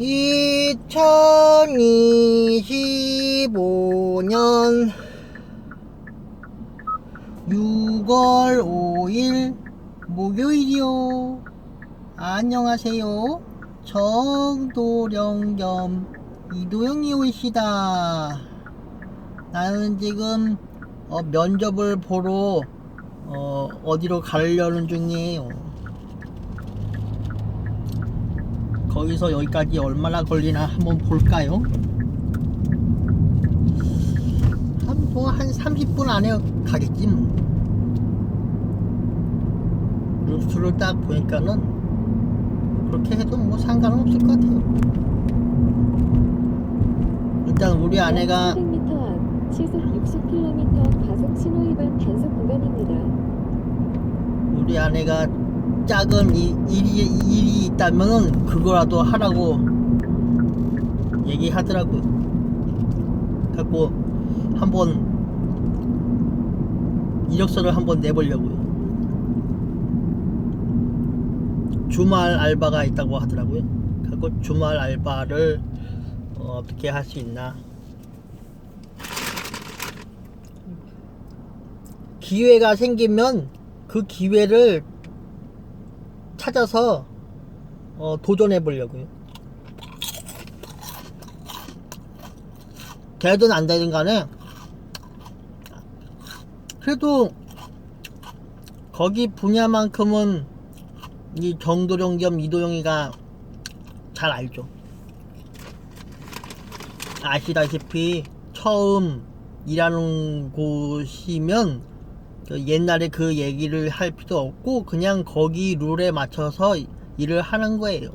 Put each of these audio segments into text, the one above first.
2025년 6월 5일 목요일이요. 안녕하세요. 정도령 겸 이도영이 오시다. 나는 지금 어, 면접을 보러 어, 어디로 가려는 중이에요. 거기서 여기까지 얼마나 걸리나 한번 볼까요? 한, 뭐, 한 30분 안에 가겠지, 뭐. 루트를 딱 보니까는 그렇게 해도 뭐 상관은 없을 것 같아요. 일단 우리 아내가 300m 앞 시속 60km 과속 신호 위반 단속 구간입니다. 우리 아내가 작은 이- 일이, 일이 있다면은 그거라도 하라고 얘기하더라고요. 갖고 한번 이력서를 한번 내보려고요. 주말 알바가 있다고 하더라고요. 갖고 주말 알바를 어, 어떻게 할 수 있나. 기회가 생기면 그 기회를 찾아서 어, 도전해 보려고요. 되든 안 되든 간에 그래도 거기 분야만큼은 이 정도령 겸 이도영이가 잘 알죠. 아시다시피 처음 일하는 곳이면 그 옛날에 그 얘기를 할 필요 없고 그냥 거기 룰에 맞춰서 일을 하는 거예요.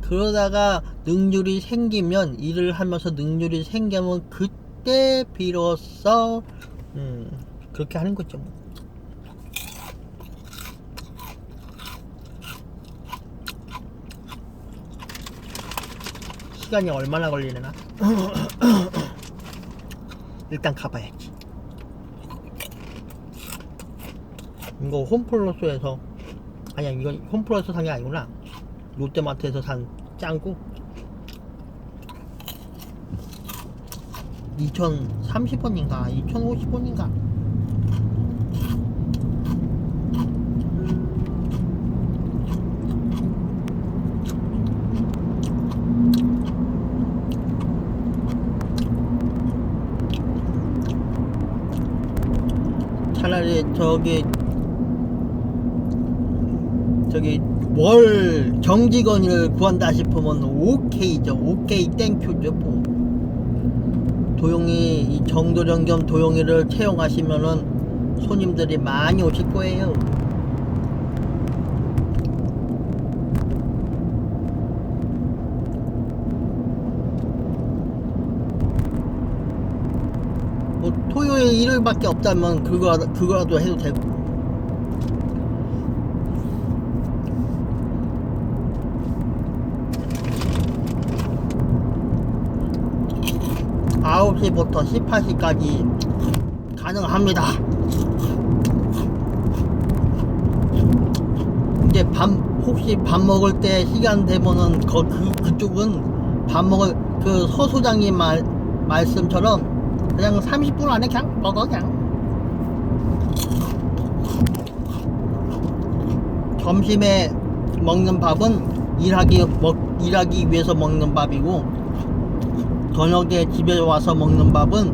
그러다가 능률이 생기면 일을 하면서 능률이 생기면 그때 비로소 음, 그렇게 하는 거죠. 뭐. 시간이 얼마나 걸리려나? 일단 가봐야지. 이거 홈플러스에서 아니야 이건 홈플러스 산게 아니구나. 롯데마트에서 산 짱구? 2030원인가? 2050원인가? 차라리 저기 월 정직원을 구한다 싶으면 오케이죠. 오케이 땡큐죠 뭐. 도용이 이 정도령 겸 도용이를 채용하시면은 손님들이 많이 오실 거예요. 뭐 토요일 일요일밖에 없다면 그거 그거라도 해도 되고 아홉 시부터 18시까지 가능합니다. 이제 밥 혹시 밥 먹을 때 시간 되면은 거, 그 그 쪽은 밥 먹을 그 서소장님 말 말씀처럼 그냥 30분 안에 그냥 먹어 그냥 점심에 먹는 밥은 일하기 먹 일하기 위해서 먹는 밥이고 저녁에 집에 와서 먹는 밥은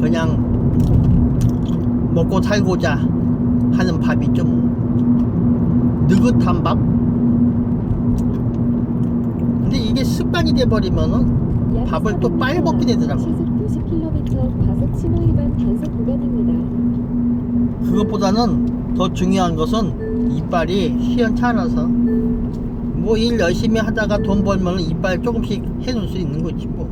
그냥 먹고 살고자 하는 밥이죠. 뭐. 느긋한 밥? 근데 이게 습관이 돼버리면은 약 밥을 또 400m 빨리 먹게 되더라고. 시속 90km 과속 신호 위반 단속 구간입니다. 그것보다는 더 중요한 것은 이빨이 시원찮아서 뭐 일 열심히 하다가 돈 벌면 이빨 조금씩 해놓을 수 있는 거지 뭐.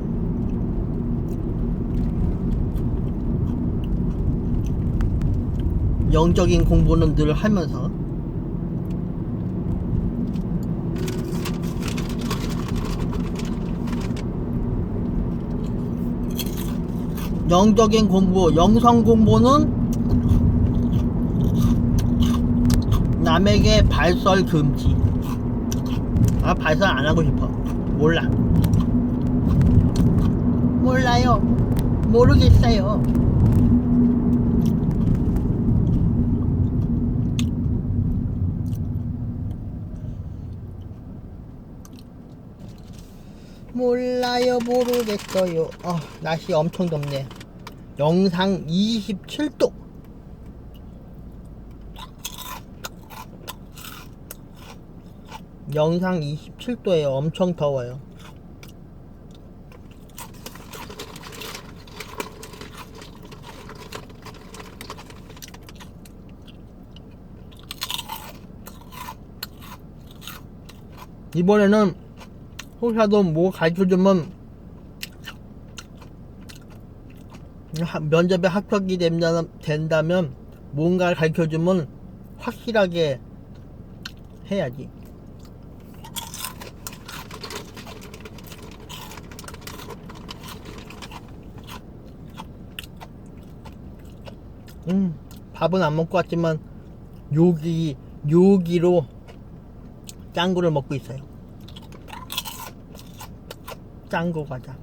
영적인 공부는 늘 하면서 영적인 공부, 영성 공부는 남에게 발설 금지. 아, 발설 안 하고 싶어. 몰라. 몰라요. 모르겠어요. 몰라요, 모르겠어요. 아, 날씨 엄청 덥네. 영상 27도. 영상 27도에요. 엄청 더워요. 이번에는 혹시라도 뭐 가르쳐주면 하- 면접에 합격이 된다, 된다면 뭔가를 가르쳐주면 확실하게 해야지. 음, 밥은 안 먹고 왔지만 요기 요기로 짱구를 먹고 있어요. 짱구 과자.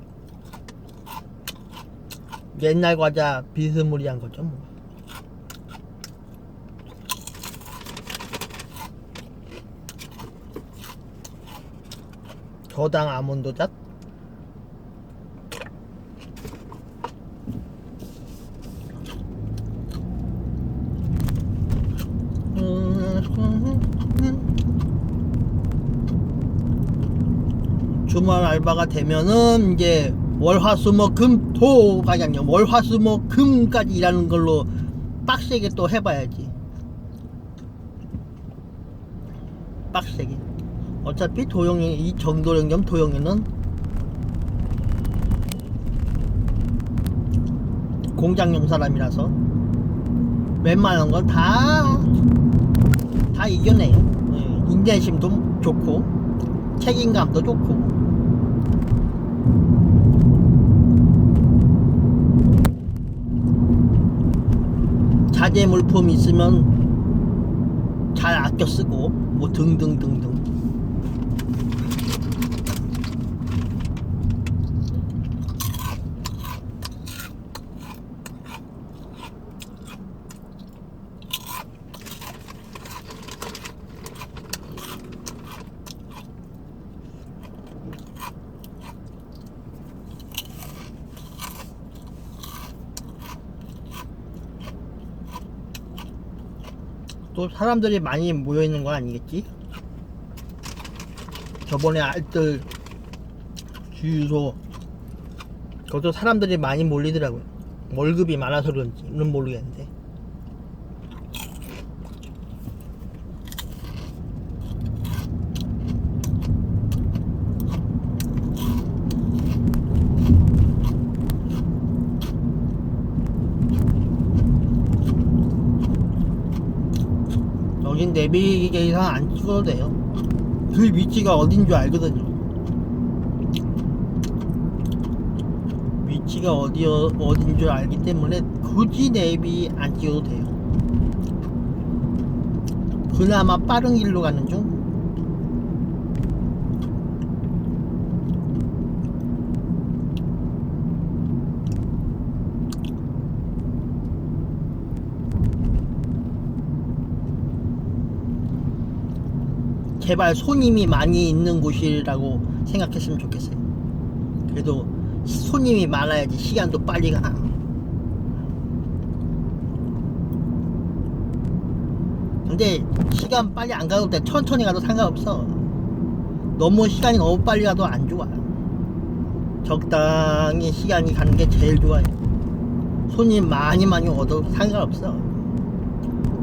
옛날 과자 비스무리한 거죠, 뭐. 저당 아몬드잣 주말 알바가 되면은 이제 월화수목금토 과장님 월화수목금까지 일하는 걸로 빡세게 또 해봐야지 빡세게 어차피 도영이 이 정도령 겸 도영이는 공장용 사람이라서 웬만한 건다다 이겨내요 예, 인내심도 좋고 책임감도 좋고 자재 물품 있으면 잘 아껴 쓰고 뭐 등등등등 또 사람들이 많이 모여 있는 건 아니겠지? 저번에 알뜰 주유소 그것도 사람들이 많이 몰리더라고요. 월급이 많아서 그런지는 모르겠는데. 여긴 찍어도 돼요. 그 위치가 어딘 줄 알거든요. 위치가 어디 어딘 줄 알기 때문에 굳이 내비 안 찍어도 돼요. 그나마 빠른 길로 가는 중. 제발 손님이 많이 있는 곳이라고 생각했으면 좋겠어요. 그래도 손님이 많아야지 시간도 빨리 가. 근데 시간 빨리 안 가도 돼. 천천히 가도 상관없어. 너무 시간이 너무 빨리 가도 안 좋아. 적당히 시간이 가는 게 제일 좋아요. 손님 많이 많이 얻어도 상관없어.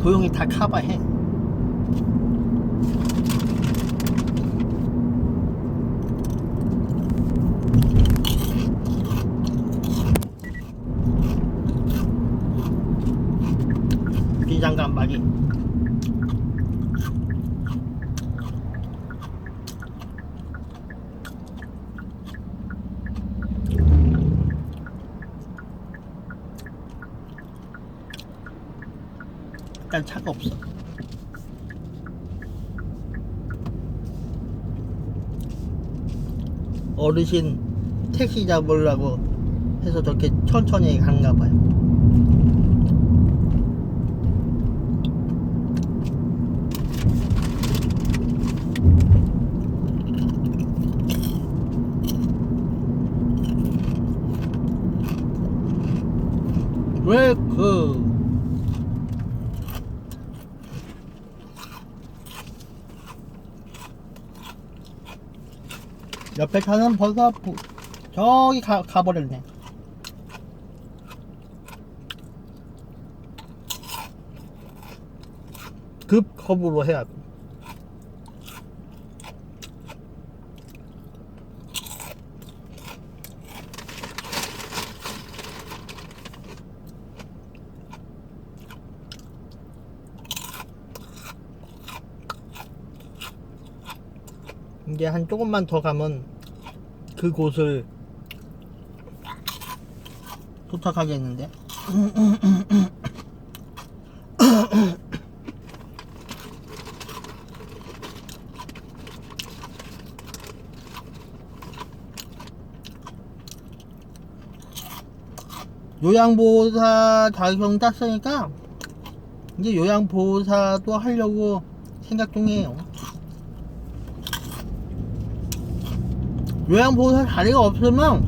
도용이 다 커버해. 일단 차가 없어. 어르신 택시 잡으려고 해서 저렇게 천천히 간가 봐요. 옆에 차는 벌써 부- 저기 가, 가버렸네. 급 컵으로 해야 돼. 이제 한 조금만 더 가면 그곳을 도착하겠는데. 요양보호사 자격증 땄으니까 이제 요양보호사도 하려고 생각 중이에요 요양보호사 자리가 없으면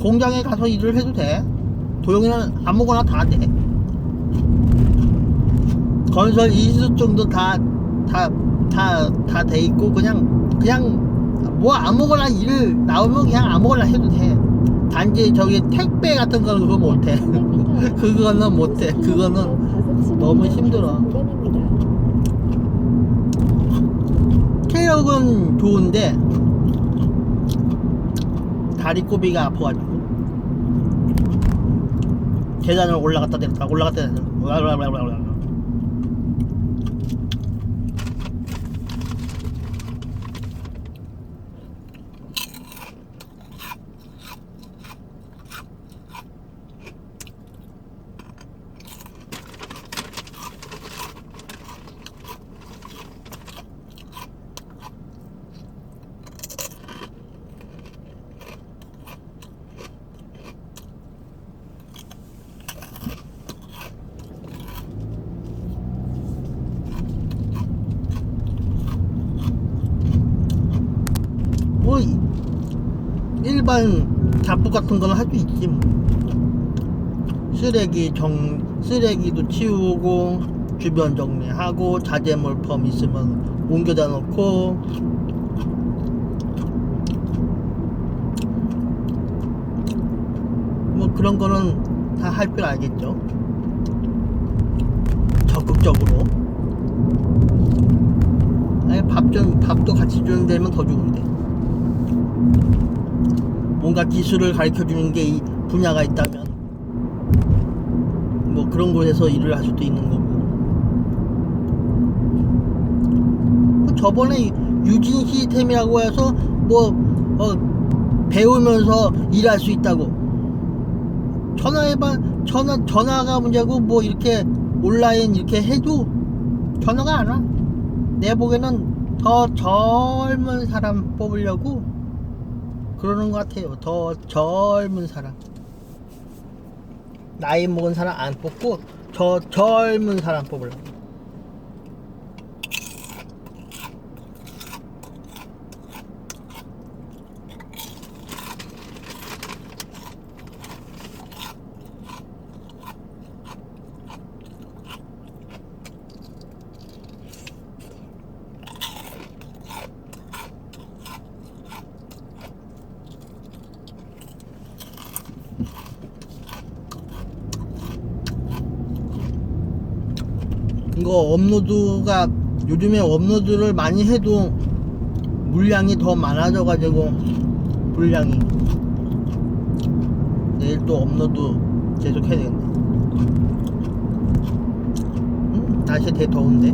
공장에 가서 일을 해도 돼. 도용이는 아무거나 다 돼. 건설 이수증도 다, 다, 다, 다 돼 있고, 그냥, 그냥, 뭐 아무거나 일 나오면 그냥 아무거나 해도 돼. 단지 저기 택배 같은 거는 그거 못해. 그거는 못해. 그거는 너무 힘들어. 체력은 좋은데, 다리꼬비가 아파가지고 계단을 올라갔다 내렸다 올라갔다 내렸다 일반 잡부 같은 거는 할 수 있지 뭐. 쓰레기 정 쓰레기도 치우고 주변 정리하고 자재물품 있으면 옮겨다 놓고. 뭐 그런 거는 다할줄 알겠죠. 적극적으로. 아니 밥좀 밥도 같이 주는 데면 더 좋은데 뭔가 기술을 가르쳐 주는 게 이 분야가 있다면 뭐 그런 곳에서 일을 할 수도 있는 거고 뭐 저번에 유진 시스템이라고 해서 뭐 어, 배우면서 일할 수 있다고 전화해봐 전화 전화가 문제고 뭐 이렇게 온라인 이렇게 해도 전화가 안 와. 내 보기에는 더 젊은 사람 뽑으려고 그러는 것 같아요. 더 젊은 사람. 나이 먹은 사람 안 뽑고 저 젊은 사람 뽑으려고. 이거 업로드가 요즘에 업로드를 많이 해도 물량이 더 많아져 가지고 물량이 내일 또 업로드 계속 해야 되겠네 음, 날씨 되게 더운데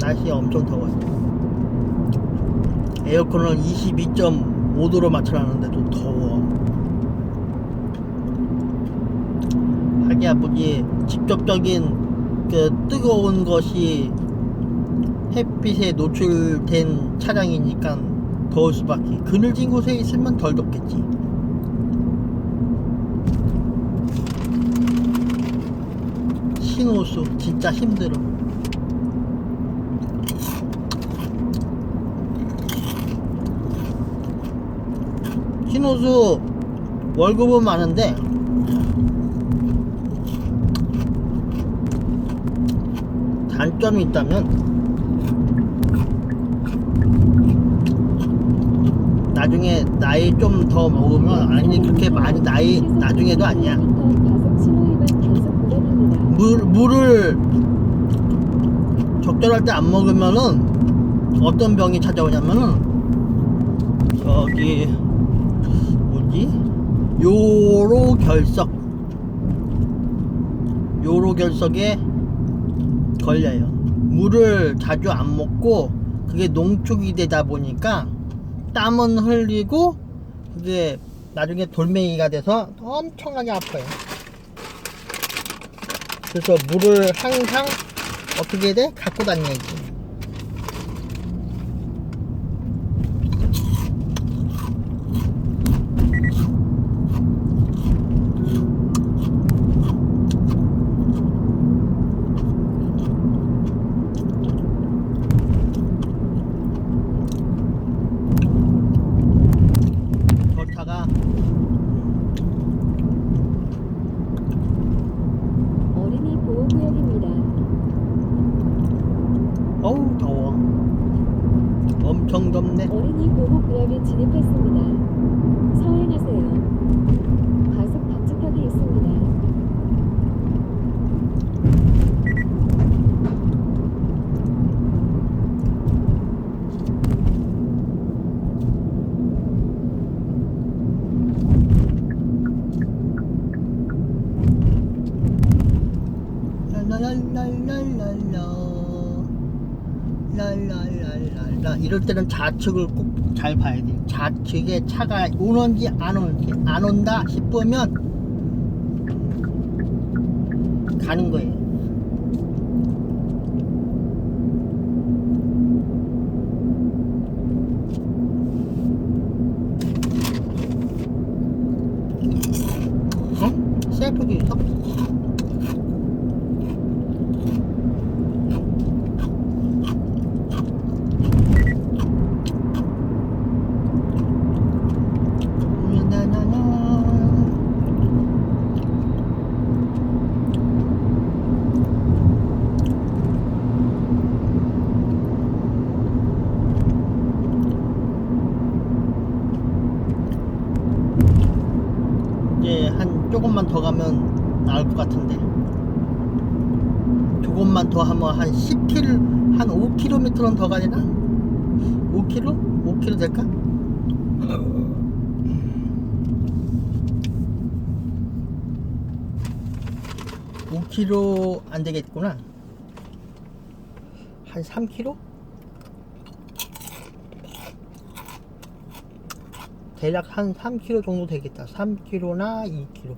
날씨 엄청 더워요 에어컨은 22. 5도로 맞춰놨는데도 더워. 하기 아프기 직접적인 그 뜨거운 것이 햇빛에 노출된 차량이니까 더울 수밖에. 그늘진 곳에 있으면 덜 덥겠지. 신호수 진짜 힘들어. 신호수 월급은 많은데 단점이 있다면 나중에 나이 좀 더 먹으면 아니 그렇게 많이 나이 나중에도 아니야. 물, 물을 적절할 때 안 먹으면은 어떤 병이 찾아오냐면은 저기 뭐지 요로 결석 요로 결석에 걸려요 물을 자주 안 먹고 그게 농축이 되다 보니까 땀은 흘리고 그게 나중에 돌멩이가 돼서 엄청나게 아파요 그래서 물을 항상 어떻게 돼? 갖고 다녀야지. 좋다가 어린이 보호구역입니다. 어우 더워. 엄청 덥네. 어린이 보호구역에 진입했습니다. 서행하세요. 과속 방지턱이 있습니다. 랄랄랄랄라. 이럴 때는 좌측을 꼭 잘 봐야 돼 좌측에 차가 오는지 안 오는지 안 온다 싶으면 가는 거예요 어? 셀프기 있어? 나나나. 이제 한 조금만 더 가면 나올 것 같은데 조금만 더 하면 한 10km 한 5km는 더 가야 되나? 5km? 5km 될까? 오 k m 안 되겠구나. 한 3km? 대략 한 3km 정도 되겠다. 3km나 2km.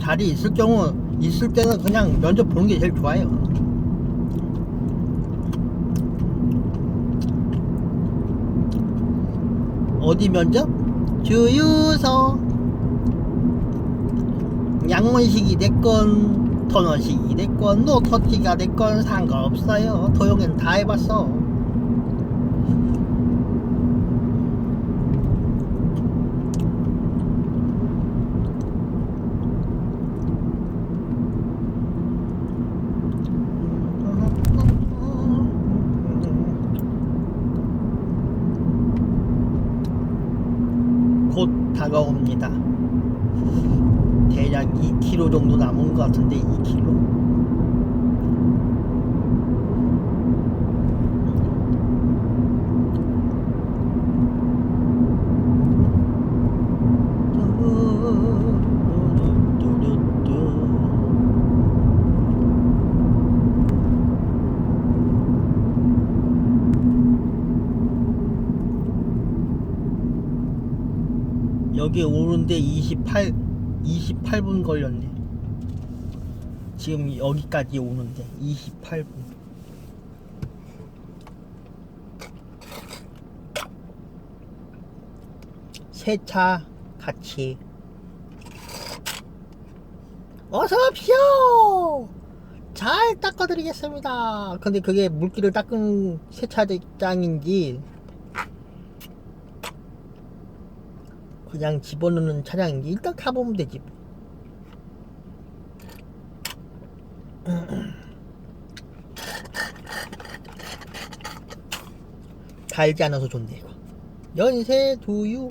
자리 있을 경우 있을 때는 그냥 면접 보는 게 제일 좋아요. 어디 면접? 주유소. 양문식이 됐건 터널식이 됐건 노터지가 됐건 상관없어요. 도용은 다 해봤어. 곧 다가옵니다. 대략 2km 정도 남은 것 같은데 2km. 여기 오는데 28 28분 걸렸네. 지금 여기까지 오는데 28분. 세 차 같이 어서 오십시오. 잘 닦아드리겠습니다. 근데 그게 물기를 닦은 세차장인지 그냥 집어넣는 차량인지 일단 가보면 되지. 달지 않아서 좋네 이거. 연세 두유.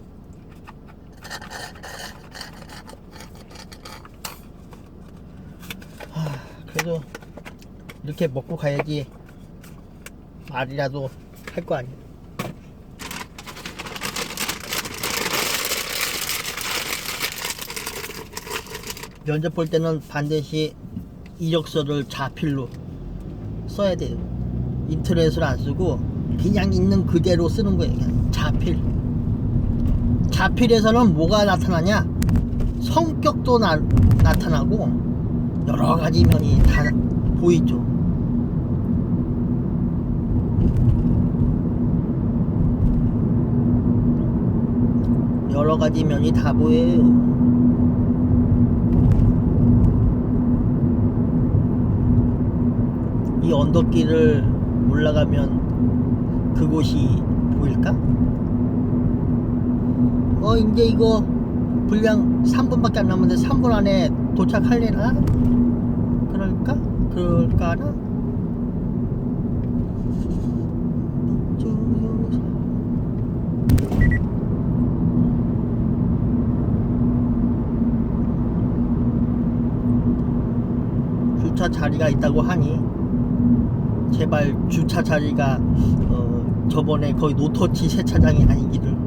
하, 그래도 이렇게 먹고 가야지 말이라도 할 거 아니야. 면접 볼 때는 반드시 이력서를 자필로 써야 돼요. 인터넷을 안 쓰고 그냥 있는 그대로 쓰는 거예요. 자필. 자필에서는 뭐가 나타나냐? 성격도 나, 나타나고 여러 가지 면이 다 보이죠. 여러 가지 면이 다 보여요. 이 언덕길을 올라가면 그곳이 보일까? 어 이제 이거 분량 3분밖에 안 남았는데 3분 안에 도착할래나? 그럴까? 그럴까나? 주차 자리가 있다고 하니 제발 주차 자리가 어, 저번에 거의 노터치 세차장이 아니기를.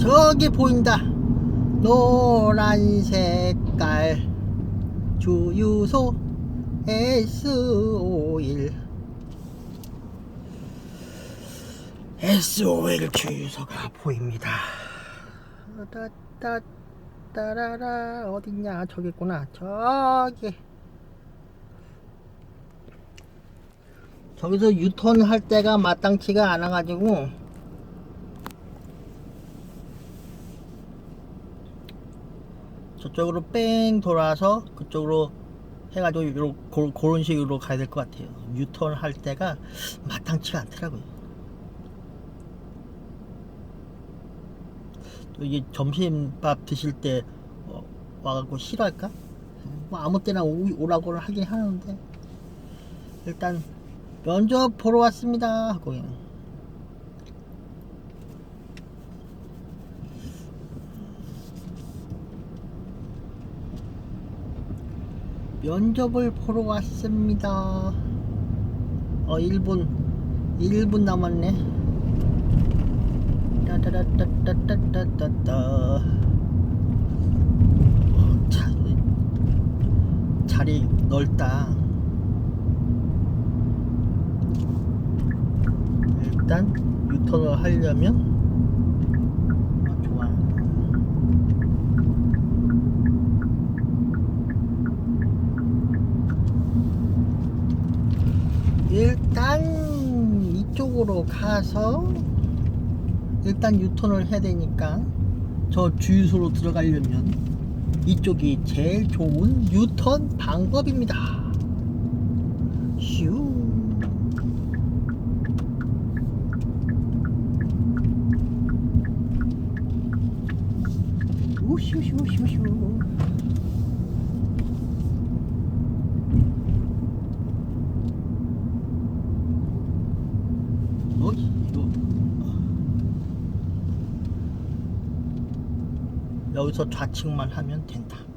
저기 보인다. 노란 색깔 주유소 S51 S51 주유소가 보입니다. 따따 따라라 어딨냐 저기 있구나 저기 저기서 유턴 할 때가 마땅치가 않아 가지고 저쪽으로 뺑 돌아서 그쪽으로 해가지고 요러, 고, 그런 식으로 가야 될 것 같아요. 유턴 할 때가 마땅치가 않더라고요. 또 이게 점심밥 드실 때 어, 와갖고 싫어할까? 뭐 아무 때나 오, 오라고는 하긴 하는데 일단 면접 보러 왔습니다 하고 면접을 보러 왔습니다. 어, 1분, 1분 남았네. 따라따따따따따따. 어, 자리 자리 넓다. 일단 유턴을 하려면 아, 좋아. 일단 이쪽으로 가서 일단 유턴을 해야 되니까 저 주유소로 들어가려면 이쪽이 제일 좋은 유턴 방법입니다. 슈. 우슈슈슈슈. 어? 이거 여기서 좌측만 하면 된다.